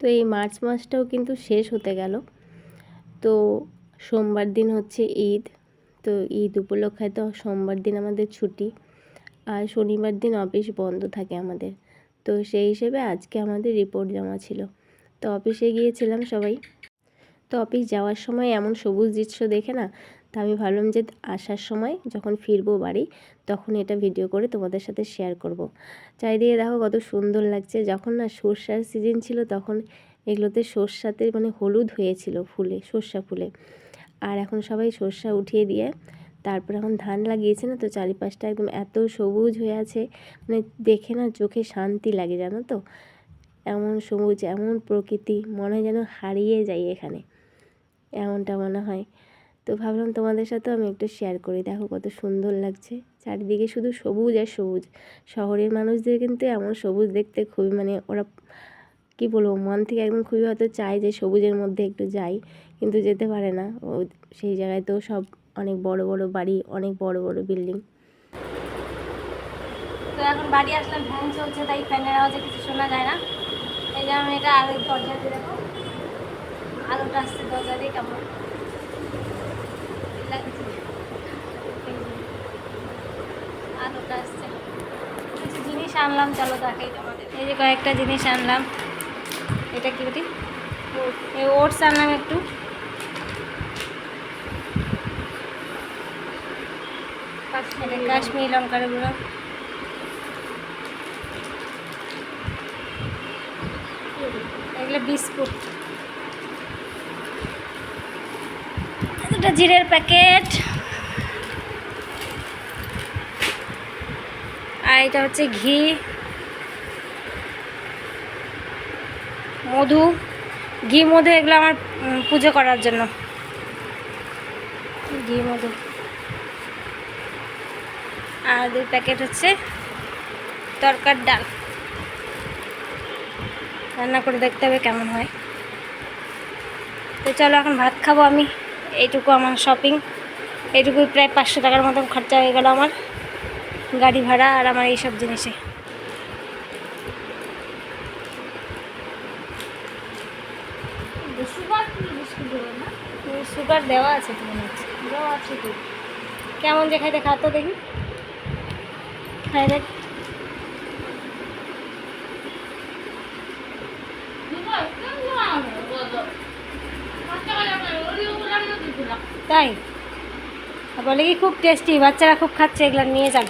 তো এই মার্চ মাসটাও কিন্তু শেষ হতে গেল। তো সোমবার দিন হচ্ছে ঈদ। তো ঈদ উপলক্ষে তো সোমবার দিন আমাদের ছুটি আর শনিবার দিন অফিস বন্ধ থাকে আমাদের। তো সেই হিসেবে আজকে আমাদের রিপোর্ট জমা ছিল। তো অফিসে গিয়েছিলাম সবাই। তো অফিস যাওয়ার সময় এমন সবুজ দৃশ্য দেখে না তা আমি ভাবলাম যে আসার সময় যখন ফিরবো বাড়ি, তখন এটা ভিডিও করে তোমাদের সাথে শেয়ার করব। চারিদিকে দেখো কত সুন্দর লাগছে। যখন না সর্ষার সিজন ছিল তখন এগুলোতে সর্ষাতে মানে হলুদ হয়েছিল ফুলে, সর্ষা ফুলে। আর এখন সবাই সর্ষা উঠিয়ে দিয়ে তারপর এখন ধান লাগিয়েছে না তো চারিপাশটা একদম এত সবুজ হয়ে আছে। মানে দেখে না চোখে শান্তি লাগে জানো তো? এমন সবুজ, এমন প্রকৃতি, মনে হয় যেন হারিয়ে যাই এখানে। এমনটা মনে হয়। তো ভাবলাম তোমাদের সাথেও আমি একটু শেয়ার করি। দেখো কত সুন্দর লাগছে। চারিদিকে শুধু সবুজ আর সবুজ। শহরের মানুষদের কিন্তু এমন সবুজ দেখতে খুবই মানে ওরা, কি বলব, মন থেকে একদম খুবই হয়তো চায় যে সবুজের মধ্যে একটু যাই, কিন্তু যেতে পারে না। ও সেই জায়গায় তো সব অনেক বড় বড় বাড়ি, অনেক বড় বড় বিল্ডিং তো এখন বাড়ি চলছে, তাই কিছু শোনা যায় না। এই এটা আলোর দরজা দিয়ে দেখো আলোটা আসছে দরজা দিয়ে, কেমন লাগছে এই যে, আলোটা আসছে কিছু জিনিস আনলাম, চলো দেখাই এই যে কয়েকটা জিনিস আনলাম। এটা কি বলি? ওটস আনলাম একটু। কাশ্মীর লঙ্কার গুঁড়ো। এগুলো বিস্কুট। জিরের প্যাকেট। এটা হচ্ছে ঘি, মধু। ঘি, মধু এগুলো আমার পুজো করার জন্য। ঘি, মধু। আর দুই প্যাকেট হচ্ছে তরকার ডাল। রান্না করে দেখতে হবে কেমন হয়। তো চলো এখন ভাত খাব আমি। এইটুকু আমার শপিং এইটুকুই প্রায় পাঁচশো টাকার মতন খরচা হয়ে গেল আমার। গাড়ি ভাড়া আর আমার এইসব জিনিসে সুগার দেওয়া আছে তো মনে হচ্ছে। দেওয়া আছে তো। কেমন যে খাইতে খাতো দেখি। খাই দেখ। তাই? বলে কি খুব টেস্টি বাচ্চারা খুব খাচ্ছে এগুলো নিয়ে যান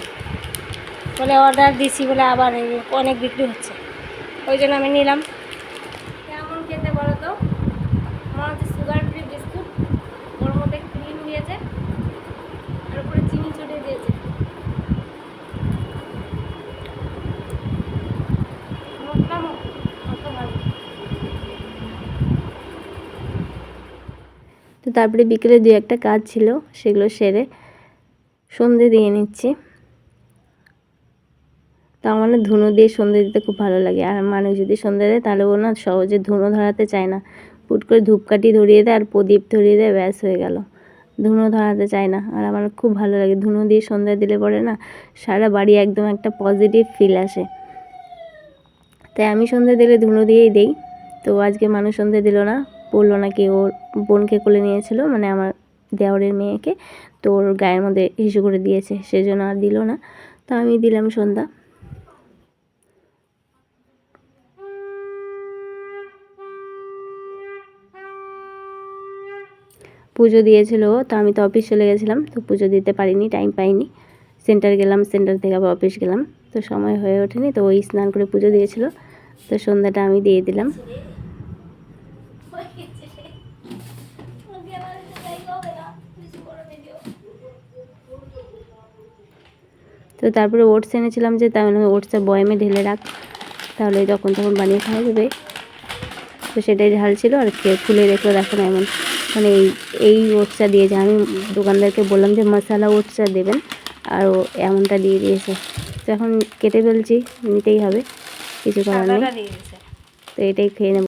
বলে অর্ডার দিছি বলে আবার অনেক বিক্রি হচ্ছে। ওই জন্য আমি নিলাম। কেমন খেতে বলো তো আমার হচ্ছে সুগার ফ্রি বিস্কুট ওর মধ্যে ক্রিম দিয়েছে আর উপরে চিনি ছড়িয়ে দিয়েছে। তো তারপরে বিকেলে দু একটা কাজ ছিল সেগুলো সেরে সন্ধে দিয়ে নিচ্ছি। তো আমার না ধুনো দিয়ে সন্ধে দিতে খুব ভালো লাগে। আর মানুষ যদি সন্ধে দেয়, তাহলে ও না সহজে ধুনো ধরাতে চায় না। পুট করে ধূপকাঠি ধরিয়ে দেয় আর প্রদীপ ধরিয়ে দেয়, ব্যাস হয়ে গেল। ধুনো ধরাতে চায় না। আর আমার খুব ভালো লাগে। ধুনো দিয়ে সন্ধ্যা দিলে পরে না সারা বাড়ি একদম একটা পজিটিভ ফিল আসে। তাই আমি সন্ধ্যে দিলে ধুনো দিয়েই দেই। তো আজকে মানুষ সন্ধ্যে দিল না, বলল নাকি ওর বোনকে কোলে নিয়েছিল মানে আমার দেওরের মেয়েকে। তো ওর গায়ের মধ্যে হিসু করে দিয়েছে, সেজন্য আর দিল না। তো আমি দিলাম সন্ধ্যা। পুজো দিয়েছিল, তো আমি তো অফিস চলে গেছিলাম, তো পুজো দিতে পারিনি টাইম পাইনি। সেন্টার গেলাম সেন্টার থেকে আবার অফিস গেলাম, তো সময় হয়ে ওঠেনি, তো ওই স্নান করে পুজো দিয়েছিল, তো সন্ধ্যাটা আমি দিয়ে দিলাম। তো তারপরে ওটস এনেছিলাম যে তাহলে ওটসটা বয়ামে ঢেলে রাখ, তাহলে যখন তখন বানিয়ে খাওয়া যাবে। তো সেটাই ঢাল ছিল, আর খুলে রেখে দেখো না এমন। মানে এই এই ওটসটা দিয়েছে আমি দোকানদারকে বললাম যে মশালা ওটসটা দেবেন। আর ও এমনটা দিয়ে দিয়েছে। তো এখন কেটে ফেলছি নিতেই হবে কিছু কারণে তো এটাই খেয়ে নেব।